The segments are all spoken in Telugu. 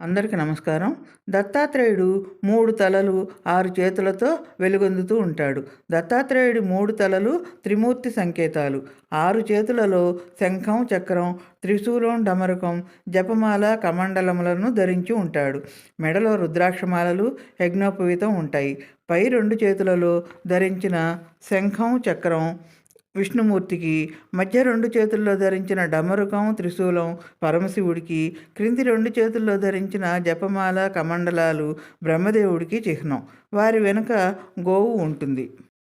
అందరికీ నమస్కారం. దత్తాత్రేయుడు మూడు తలలు ఆరు చేతులతో వెలుగొందుతూ ఉంటాడు. దత్తాత్రేయుడి మూడు తలలు త్రిమూర్తి సంకేతాలు. ఆరు చేతులలో శంఖం చక్రం త్రిశూలం డమరకం జపమాల కమండలములను ధరించి ఉంటాడు. మెడలో రుద్రాక్షమాలలు యజ్ఞోపవీతం ఉంటాయి. పై రెండు చేతులలో ధరించిన శంఖం చక్రం విష్ణుమూర్తికి మధ్య రెండు చేతుల్లో ధరించిన డమరుకం త్రిశూలం పరమశివుడికి క్రింది రెండు చేతుల్లో ధరించిన జపమాల కమండలాలు బ్రహ్మదేవుడికి చిహ్నం. వారి వెనుక గోవు ఉంటుంది.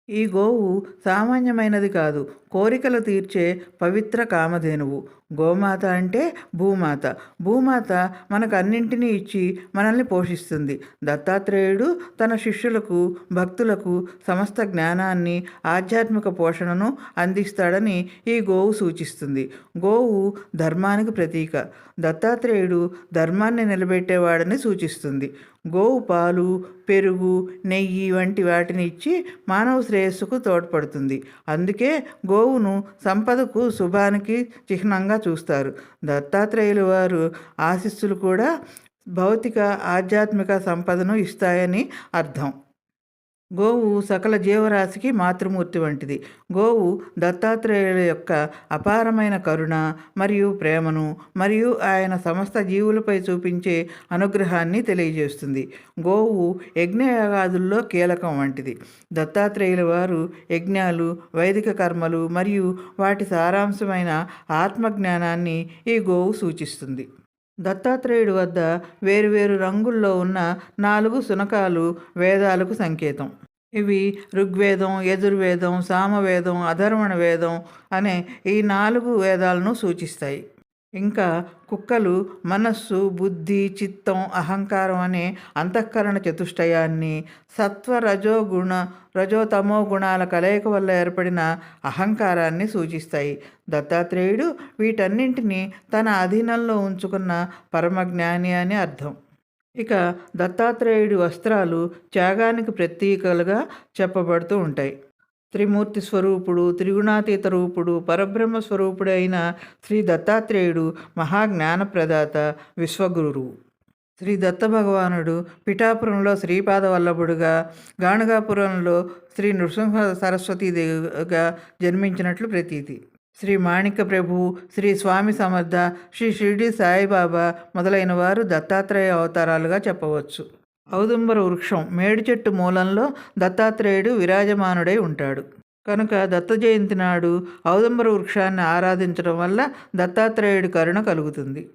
ఈ గోవు సామాన్యమైనది కాదు. కోరికలు తీర్చే పవిత్ర కామధేనువు. గోమాత అంటే భూమాత. భూమాత మనకు అన్నింటినీ ఇచ్చి మనల్ని పోషిస్తుంది. దత్తాత్రేయుడు తన శిష్యులకు భక్తులకు సమస్త జ్ఞానాన్ని ఆధ్యాత్మిక పోషణను అందిస్తాడని ఈ గోవు సూచిస్తుంది. గోవు ధర్మానికి ప్రతీక. దత్తాత్రేయుడు ధర్మాన్ని నిలబెట్టేవాడని సూచిస్తుంది. గోవు పాలు పెరుగు నెయ్యి వంటి వాటిని ఇచ్చి మానవ శ్రేయస్సుకు తోడ్పడుతుంది. అందుకే గోవును సంపదకు శుభానికి చిహ్నంగా చూస్తారు. దత్తాత్రేయుల వారు ఆశిస్సులు కూడా భౌతిక ఆధ్యాత్మిక సంపదను ఇస్తాయని అర్థం. గోవు సకల జీవరాశికి మాతృమూర్తి వంటిది. గోవు దత్తాత్రేయుల యొక్క అపారమైన కరుణ మరియు ప్రేమను మరియు ఆయన సమస్త జీవులపై చూపించే అనుగ్రహాన్ని తెలియజేస్తుంది. గోవు యజ్ఞయాగాదుల్లో కీలకం వంటిది. దత్తాత్రేయుల వారు యజ్ఞాలు వైదిక కర్మలు మరియు వాటి సారాంశమైన ఆత్మజ్ఞానాన్ని ఈ గోవు సూచిస్తుంది. దత్తాత్రేయుడి వద్ద వేరువేరు రంగుల్లో ఉన్న నాలుగు శునకాలు వేదాలకు సంకేతం. ఇవి ఋగ్వేదం యజుర్వేదం సామవేదం అధర్వణ వేదం అనే ఈ నాలుగు వేదాలను సూచిస్తాయి. ఇంకా కుక్కలు మనస్సు బుద్ధి చిత్తం అహంకారం అనే అంతఃకరణ చతుష్టయాన్ని సత్వ రజో గుణ రజోతమో గుణాల కలయిక వల్ల ఏర్పడిన అహంకారాన్ని సూచిస్తాయి. దత్తాత్రేయుడు వీటన్నింటినీ తన అధీనంలో ఉంచుకున్న పరమజ్ఞాని అని అర్థం. ఇక దత్తాత్రేయుడి వస్త్రాలు త్యాగానికి ప్రతీకలుగా చెప్పబడుతూ ఉంటాయి. త్రిమూర్తి స్వరూపుడు త్రిగుణాతీత రూపుడు పరబ్రహ్మ స్వరూపుడు అయిన శ్రీ దత్తాత్రేయుడు మహాజ్ఞానప్రదాత విశ్వగురువు. శ్రీ దత్త భగవానుడు పిఠాపురంలో శ్రీపాద వల్లభుడుగా గాణగాపురంలో శ్రీ నృసింహ సరస్వతీదేవిగా జన్మించినట్లు ప్రతీతి. శ్రీ మాణిక ప్రభు శ్రీ స్వామి సమర్థ శ్రీ షిరిడి సాయిబాబా మొదలైన వారు దత్తాత్రేయ అవతారాలుగా చెప్పవచ్చు. ఔదుంబర వృక్షం మేడి చెట్టు మూలంలో దత్తాత్రేయుడు విరాజమానుడై ఉంటాడు. కనుక దత్త జయంతి నాడు ఔదుంబర వృక్షాన్ని ఆరాధించడం వల్ల దత్తాత్రేయుడి కరుణ కలుగుతుంది.